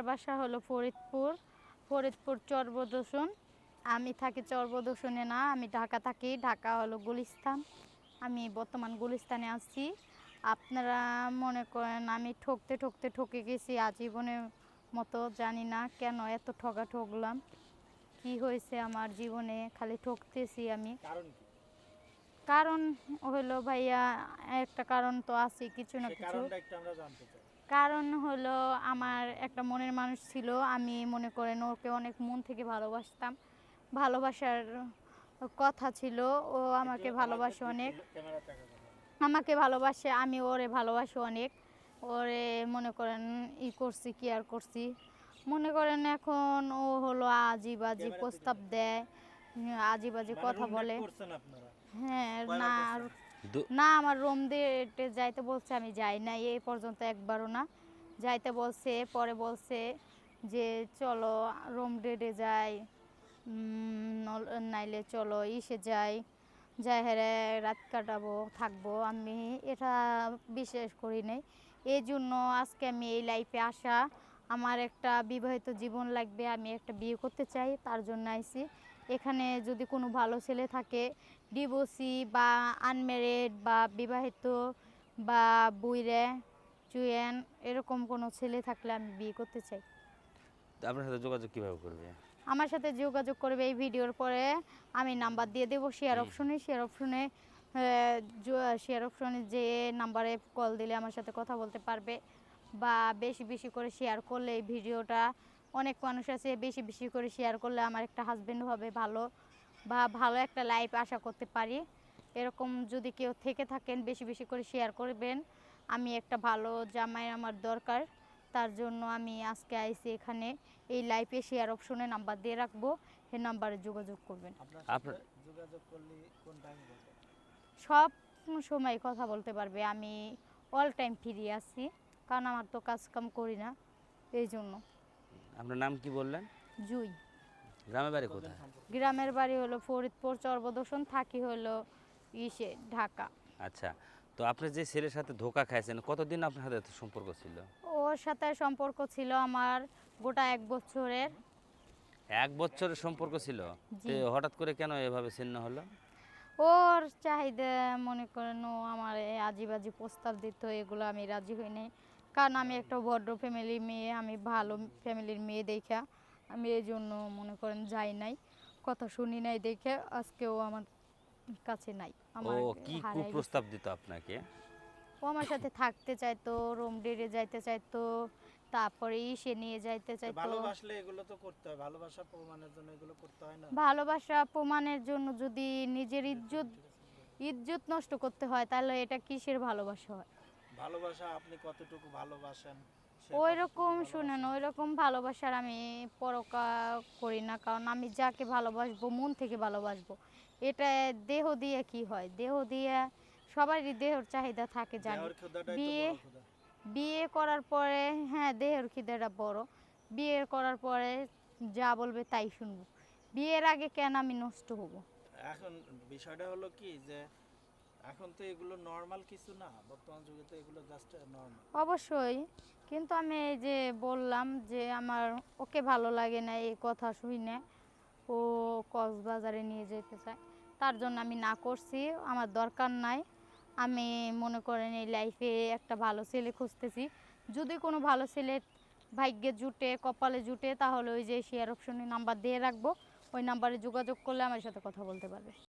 আমার বাসা হলো ফরিদপুর ফরিদপুর চরবদূষণ। আমি থাকি চরবদূষণে না আমি ঢাকা থাকি ঢাকা হলো গুলিস্তান। আমি বর্তমান গুলিস্তানে আছি। আপনারা মনে করেন আমি ঠকতে ঠকতে ঠকে গেছি আজীবনের মতো জানি না কেন এত ঠগা ঠকলাম কি হয়েছে আমার জীবনে? খালি ঠকতেছি আমি। কারণ হলো ভাইয়া একটা কারণ তো আছে কিছু না কিছু। কারণ হলো আমার একটা মনের মানুষ ছিল। আমি মনে করেন ওকে অনেক মন থেকে ভালোবাসতাম। ভালোবাসার কথা ছিল। ও আমাকে ভালোবাসে অনেক। আমাকে ভালোবাসে আমি ওরে ভালোবাসি অনেক। ওরে মনে করেন ই করছি কি আর করছি? মনে করেন এখন ও হলো আজি বাজি প্রস্তাব দেয় আজি বাজি মানে কথা বলে। হ্যাঁ না না, আমার রোম দিয়ে যাইতে বলছে, আমি যাই না এই পর্যন্ত একবারও না। যাইতে বলছে, পরে বলছে যে, চলো রোম ডেটে যাই নাইলে চলো, ইসে যাই যাই হেরে রাত কাটাবো, থাকব। আমি এটা বিশ্বাস করি নাই। এই জন্য আজকে আমি এই লাইফে আসা, আমার একটা বিবাহিত জীবন লাগবে, আমি একটা বিয়ে করতে চাই, তার জন্য আইছি। এখানে যদি কোনো ভালো ছেলে থাকে ডিভোর্সি বা আনম্যারিড বা বিবাহিত বা বুইরে চুয়েন এরকম কোনো ছেলে থাকলে আমি বিয়ে করতে চাই। আপনার সাথে যোগাযোগ কীভাবে করবে? আমার সাথে যোগাযোগ করবে এই ভিডিওর পরে। আমি নাম্বার দিয়ে দেবো শেয়ার অপশনে শেয়ার অপশনে শেয়ার অপশনে যে নাম্বারে কল দিলে আমার সাথে কথা বলতে পারবে। বা বেশি বেশি করে শেয়ার করলে এই ভিডিওটা অনেক মানুষ আছে বেশি বেশি করে শেয়ার করলে আমার একটা হাজবেন্ড হবে ভালো বা ভালো একটা লাইফ আশা করতে পারি। এরকম যদি কেউ থেকে থাকেন বেশি বেশি করে শেয়ার করবেন। আমি একটা ভালো জামাই আমার দরকার তার জন্য আমি আজকে আইসি এখানে। এই লাইফে শেয়ার অপশনে নাম্বার দিয়ে রাখব এই নাম্বারে যোগাযোগ করবেন। সব সময় কথা বলতে পারবে আমি অল টাইম ফ্রি আছি কারণ আমার তো কাজ কাম করি না এই জন্য। আপনার নাম কি বললেন? জুই। গ্রামের বাড়ি কোথায়? গ্রামের বাড়ি হলো ফরিদপুর চর্বদর্শন থাকি হলো ইসে ঢাকা। আচ্ছা তো আপনি যে ছেলের সাথে ধোকা খাইছেন কতদিন আপনার সাথে সম্পর্ক ছিল? ওর সাথে সম্পর্ক ছিল আমার গোটা এক বছরের। এক বছরের সম্পর্ক ছিল? জি। হঠাৎ করে কেন এভাবে ছিন্ন হলো? ওর চাহিদা মনে করেন ও আমার এই আজিবাজি প্রস্তাব দিত এগুলো আমি রাজি হই নাই। কারণ আমি একটা ভদ্র ফ্যামিলি মেয়ে আমি ভালো ফ্যামিলির মেয়ে দেখা আমি এই জন্য মনে করেন যাই নাই। কথা শুনি নাই দেখে আজকেও আমার কাছে নাই। ও আমার কি হারাই গেছে। কুপ্রস্তাব দিত আপনাকে? ও আমার সাথে থাকতে চাইতো রুম ডেটে যাইতে চাইতো তারপরে সে নিয়ে যাইতে চাইতো। ভালোবাসলে এগুলো তো করতে হয় ভালোবাসা প্রমাণের জন্য এগুলো করতে হয় না? ভালোবাসা প্রমাণের জন্য যদি নিজের ইজ্জত ইজ্জত নষ্ট করতে হয় তাহলে এটা কিসের ভালোবাসা হয়? ভালোবাসা আপনি কতটুকু ভালোবাসেন ওই রকম শুনেন ওই রকম ভালোবাসার আমি পরকা করি না কারণ আমি যাকে ভালোবাসবো মন থেকে ভালোবাসবো। এটা দেহ দিয়ে কি হয়? দেহ দিয়ে সবারই দেহর চাহিদা থাকে জানি। বিয়ে বিয়ে করার পরে হ্যাঁ দেহের খিদেটা বড়। বিয়ে করার পরে যা বলবে তাই শুনব। বিয়ের আগে কেন আমি নষ্ট হব? এখন বিষয়টা হলো কি যে এখন তো এগুলো নর্মাল কিছু না, বর্তমান যুগে তো এগুলো জাস্ট অবশ্যই, কিন্তু আমি এই যে বললাম যে আমার ওকে ভালো লাগে না এই কথা শুনে, ও কক্সবাজারে নিয়ে যেতে চায়, তার জন্য আমি না করছি, আমার দরকার নাই। আমি মনে করেন এই লাইফে একটা ভালো ছেলে খুঁজতেছি, যদি কোনো ভালো ছেলে ভাগ্যে জুটে, কপালে জুটে, তাহলে ওই যে শেয়ার অপশনে নাম্বার দিয়ে রাখব, ওই নাম্বারে যোগাযোগ করলে আমার সাথে কথা বলতে পারবে।